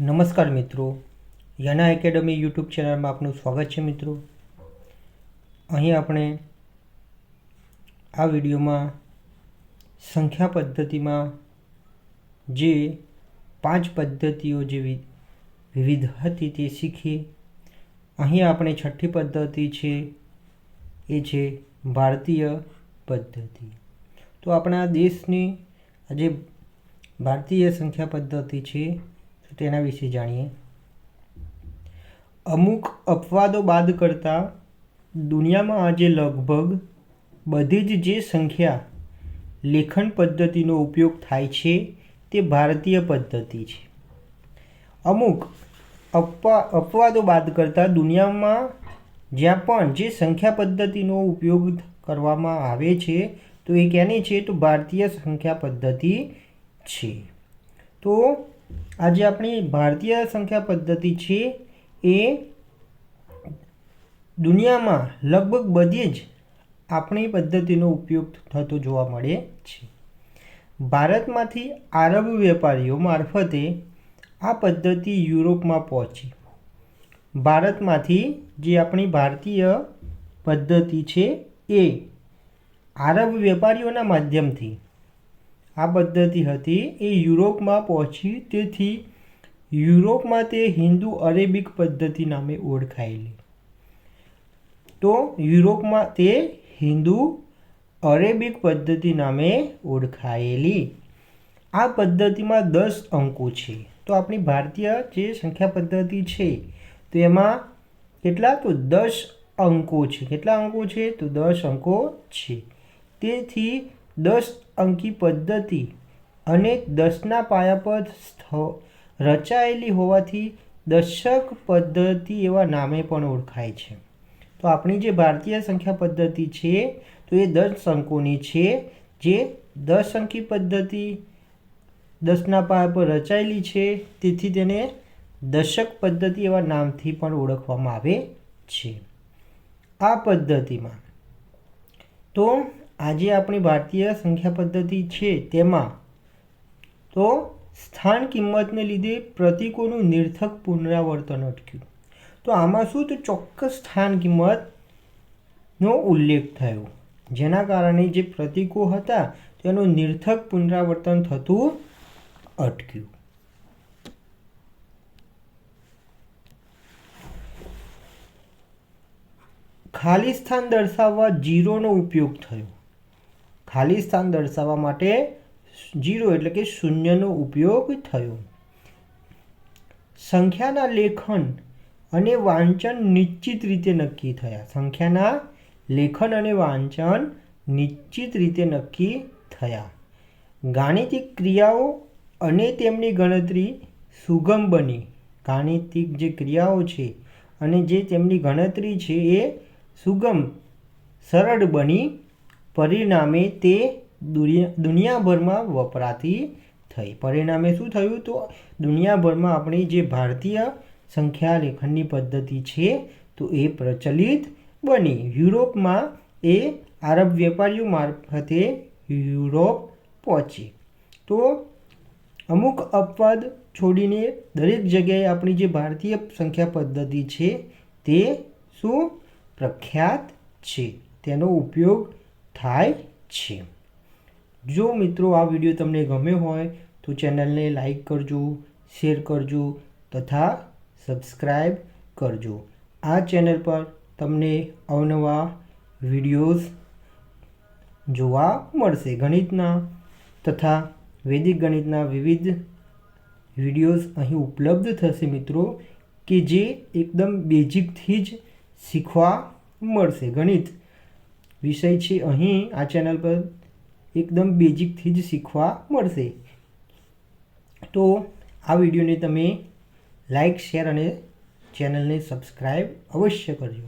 નમસ્કાર મિત્રો. યના academy YouTube ચેનલમાં આપનું સ્વાગત છે મિત્રો. અહીં આપણે આ વિડીયોમાં સંખ્યા પદ્ધતિમાં જે પાંચ પદ્ધતિઓ જે વિવિધ હતી તે શીખી. અહીં આપણે છઠ્ઠી પદ્ધતિ છે, એ છે ભારતીય પદ્ધતિ. તો આપણા દેશની આજે ભારતીય સંખ્યા પદ્ધતિ છે તેના વિશે જાણીએ. અમુક અપવાદો બાદ કરતાં દુનિયામાં આજે લગભગ બધી જ જે સંખ્યા લેખન પદ્ધતિનો ઉપયોગ થાય છે તે ભારતીય પદ્ધતિ છે. અમુક અપવા, અપવાદો બાદ કરતાં દુનિયામાં જ્યાં પણ જે સંખ્યા પદ્ધતિનો ઉપયોગ કરવામાં આવે છે, તો એ કેની છે? તો ભારતીય સંખ્યા પદ્ધતિ છે. તો આજે આપણી ભારતીય સંખ્યા પદ્ધતિ છે એ દુનિયામાં લગભગ બધી જ આપણી પદ્ધતિનો ઉપયોગ થતો જોવા મળે છે. ભારતમાંથી આરબ વેપારીઓ મારફતે આ પદ્ધતિ યુરોપમાં પહોંચી. ભારતમાંથી જે આપણી ભારતીય પદ્ધતિ છે એ આરબ વેપારીઓના માધ્યમથી આ પદ્ધતિ હતી. એ યુરોપમાં પહોંચી તેથી યુરોપમાં તે હિન્દુ અરેબિક પદ્ધતિ નામે ઓળખાયેલી. તો યુરોપમાં તે હિન્દુ અરેબિક પદ્ધતિ નામે ઓળખાયેલી. આ પદ્ધતિમાં દસ અંકો છે. તો આપણી ભારતીય જે સંખ્યા પદ્ધતિ છે, તો એમાં કેટલા? તો દસ અંકો છે. કેટલા અંકો છે? તો દસ અંકો છે. તેથી દસ અંકી પદ્ધતિ અને દસના પાયા પર રચાયેલી હોવાથી દશક પદ્ધતિ એવા નામે પણ ઓળખાય છે. તો આપણી જે ભારતીય સંખ્યા પદ્ધતિ છે, તો એ દસ અંકોની છે, જે દસ અંકી પદ્ધતિ દસના પાયા પર રચાયેલી છે, તેથી તેને દશક પદ્ધતિ એવા નામથી પણ ઓળખવામાં આવે છે. આ પદ્ધતિમાં તો આજે આપણી ભારતીય સંખ્યા પદ્ધતિ છે તેમાં તો સ્થાન કિંમતને લીધે પ્રતીકોનું નિર્થક પુનરાવર્તન અટક્યું. તો આમાં શું? તો ચોક્કસ સ્થાન કિંમતનો ઉલ્લેખ થયો. જેના કારણે જે પ્રતીકો હતા તેનું નિર્થક પુનરાવર્તન થતું અટક્યું. ખાલી સ્થાન દર્શાવવા જીરોનો ઉપયોગ થયો. ખાલી સ્થાન દર્શાવવા માટે જીરો એટલે કે શૂન્યનો ઉપયોગ થયો. સંખ્યાના લેખન અને વાંચન નિશ્ચિત રીતે નક્કી થયા. સંખ્યાના લેખન અને વાંચન નિશ્ચિત રીતે નક્કી થયા. ગાણિતિક ક્રિયાઓ અને તેમની ગણતરી સુગમ બની. ગાણિતિક જે ક્રિયાઓ છે અને જે તેમની ગણતરી છે એ સુગમ, સરળ બની પરિણામે તે દુનિયા, દુનિયાભરમાં વપરાતી થઈ. પરિણામે શું થયું? તો દુનિયાભરમાં આપણી જે ભારતીય સંખ્યા લેખનની પદ્ધતિ છે, તો એ પ્રચલિત બની. યુરોપમાં એ આરબ વેપારીઓ મારફતે યુરોપ પહોંચી. તો અમુક અપવાદ છોડીને દરેક જગ્યાએ આપણી જે ભારતીય સંખ્યા પદ્ધતિ છે, તે શું? પ્રખ્યાત છે. તેનો ઉપયોગ થાય છે. જો મિત્રો આ વીડિયો તમને ગમ્યો હોય તો ચેનલને લાઈક કરજો, શેર કરજો તથા સબસ્ક્રાઈબ કરજો. આ ચેનલ પર તમને અવનવા વિડીયોઝ જોવા મળશે. ગણિતના તથા વૈદિક ગણિતના વિવિધ વિડીયોઝ અહીં ઉપલબ્ધ થશે મિત્રો, કે જે એકદમ બેઝિકથી જ શીખવા મળશે ગણિત. વિષય છે અહીં આ ચેનલ પર એકદમ બેઝિકથી જ શીખવા મળશે. તો આ વિડીયોને તમે લાઈક શેર અને ચેનલને સબસ્ક્રાઈબ અવશ્ય કરજો.